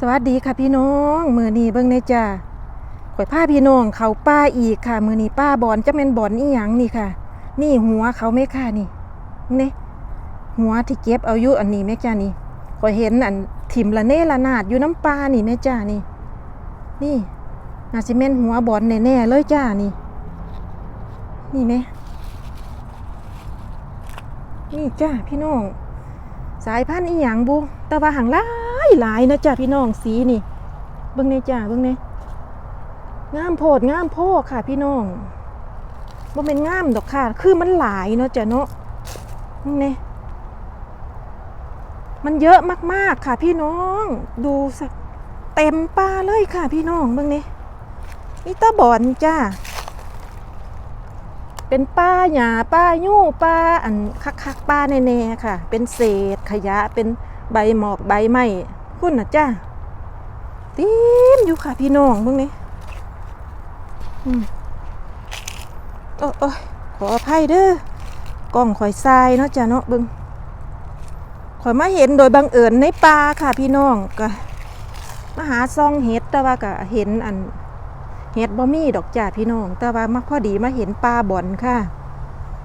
สวัสดีค่ะพี่น้องมือนีเบิ่งในจ้าข่อยพาพี่น้องเขาป้าอีกค่ะ มือนีป้าบอนจะเป็นบอนอีหยังนี่ค่ะ นี่หัวเขาไหมค่ะนี่นี่หัวที่เก็บเอายุอันนี้แม่จ้านี่ข่อยเห็นอันถิ่มละเนละนาดอยู่น้ำปลานี่แม่จ้านี่ นี่นาสิแม่นหัวบอนแน่ๆเลยจ้านี่ นี่ไหมนี่จ้าพี่น้องสายพันธุ์อีหยังบุแต่ว่าหังหลา ยหลายนะจ้าพี่น้องสีนี่ เบิ่งในจ้าเบิ่งในงามโพดงามโพกค่ะพี่น้องบ่เป็นงามดอกค่ะ คือมันหลายเนาะจ้ะเนาะนี่มันเยอะมากๆค่ะพี่น้อง ดูสักเต็มปลาเลยค่ะพี่น้องเบิ่งนี่นี่ตาบอนจ้าเป็นป้าหญ้าป้ายู่ป้าอันคักคักๆป้าแน่ๆค่ะ เป็นเศษขยะเป็นใบหมอกใบไม้ คุณนะจ้าเต็มอยู่ค่ะพี่น้องเบิ่งนี่อืมโอ้โอ้ขออภัยเด้อกล้องข่อยทรายเนาะจ้าเนาะเบิ่งข่อยมาเห็นโดยบังเอิญในป่าค่ะพี่น้องก็มาหาซองเห็ดแต่ว่าก็เห็นอันเฮ็ดบ่มีดอกจ้าพี่น้อง แต่ว่ามาพอดีมาเห็นปลาบ่อนค่ะ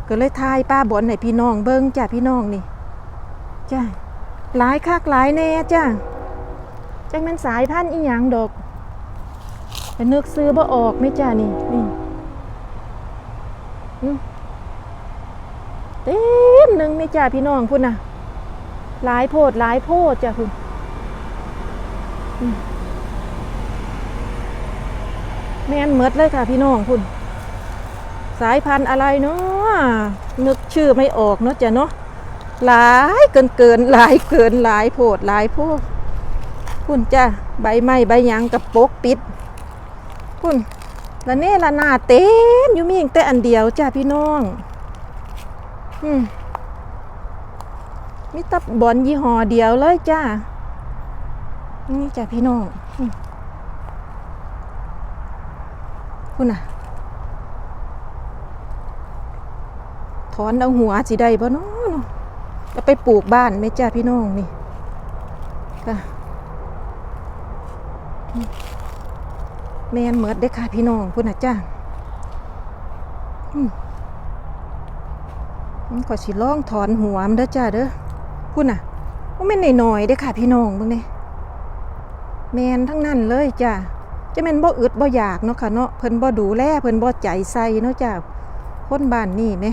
ก็เลยทายปลาบ่อนให้พี่น้องเบิ่งจ้าพี่น้องนี่จ้าหลายคักหลายแน่จ้า จังแม่นสายพันธุ์อีหยังดอกแต่นึกซื้อบ่ออกไม่จ้านี่นี่เต็มหนึ่งไม่จ้าพี่น้องพุ่นนะหลายโพดหลายโพดจ้าพุ่นแม่นเมดเลยค่ะพี่น้องคุณ สายพันธุ์อะไรเนาะนึกชื่อไม่ออกเนาะจ้ะเนาะหลายเกินเกินหลายเกินหลายโพดหลายโพด คุณจ้ะใบไม้ใบยังกับปกปิดคุณละเน่ละนาเต็มอยู่มีอีกแต่อันเดียวจ้ะพี่น้องอืมมีตับบอนยี่ห้อเดียวเลยจ้านี่จ้ะพี่น้องคุณน่ะถอนเอาหัวสิได้บ่เนาะจะไปปลูกบ้านไหม่จ้าพี่น้องนี่ค่ะ แมนเมิดได้ค่ะพี่น้องคุณน่ะจ้าอืมอืมขอสิลองถอนหัวมันเด้อจ้าเด้อคุณน่ะว่าแม่นหน่อยๆได้ค่ะพี่น้องเบิ่งนี่แมนทั้งนั้นเลยจ้าจะแม่นบ่อึดบ่อยากเนาะค่ะเนาะเพิ่นบ่ดูแลเพิ่นบ่ใจใส่เนาะจ้าคนบ้านนี่แหม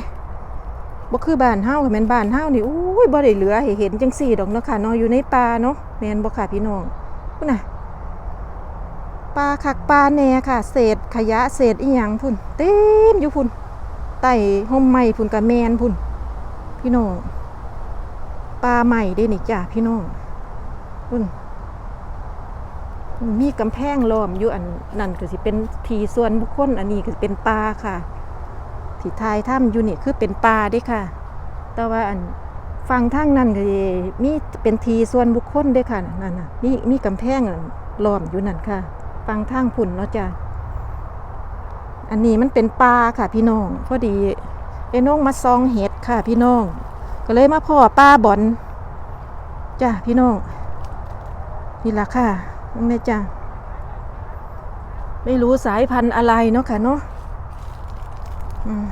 บ่คือบ้านเฮาค่ะแม่นบ้านเฮานี่อุ้ยบ่ได้เหลือให้เห็นจังซี่ดอกเนาะค่ะเนาะอยู่ในป่าเนาะแม่นบ่ค่ะพี่น้องพุ่นน่ะ ป่าคักป่าแน่ค่ะ เศษขยะเศษอีหยังพุ่นเต็มอยู่พุ่นใต้ห่มไม้พุ่นก็แมนพุ่น พี่น้องป่าใหม่เด้นี่จ้าพี่น้องพุ่นมีกำแพงล้อมอยู่อันนั่นก็สิเป็นทีส่วนบุคคลอันนี้ก็เป็นป่าค่ะที่ทายถ้ำอยู่นี่คือเป็นป่าด้ค่ะ แต่ว่าอันฟังทางนั้นก็มีเป็นทีส่วนบุคคลด้ค่ะนั่นน่ะมีมีกำแพงล้อมอยู่นั่นค่ะ ฟังทางพุ่นเนาะจ้ะ อันนี้มันเป็นป่าค่ะพี่น้อง พอดีไอ้น้องมาซองเห็ดค่ะพี่น้อง ก็เลยมาพ่อป้าบอนจ้ะพี่น้อง นี่ละค่ะน้องเนยจ้าไม่รู้สายพันธุ์อะไรเนาะค่ะเนาะม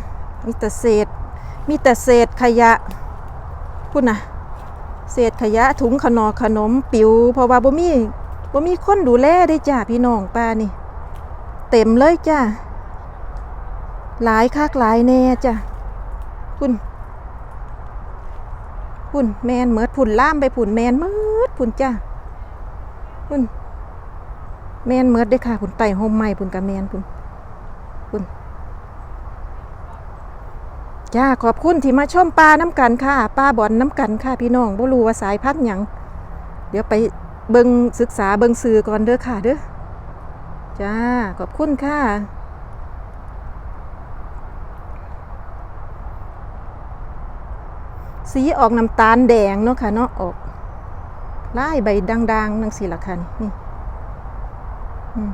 มีแต่เศษ มีแต่เศษขยะพูดนะเศษขยะถุงขนอขนม ปิวเพราะว่าบ่มี บ่มีคนดูแลได้จ้าพี่น้องป้านี่ เต็มเลยจ้าหลายคักหลายแน่จ้าพุ่นพุ่นแมนเหมิดพุ่นล่ามไปพุ่นแมนเหมิดพุ่นจ้าพุ่นแมนเมิดได้ค่ะพุ่นไต่โฮมใหม่พุ่นกับแมนพุ่นพุ่นจ้าขอบคุณที่มาชมปลาน้ำกันค่ะปลาบอนน้ำกันค่ะพี่น้องบ่รู้ว่าสายพันธุ์หยังเดี๋ยวไป เบิงศึกษาเบิงสื่อก่อนเด้อค่ะเด้อจ้า ขอบคุณค่ะสีออกน้ำตาลแดงเนาะค่ะเนาะออกลายใบด่างๆนังสีละคันนี่อืม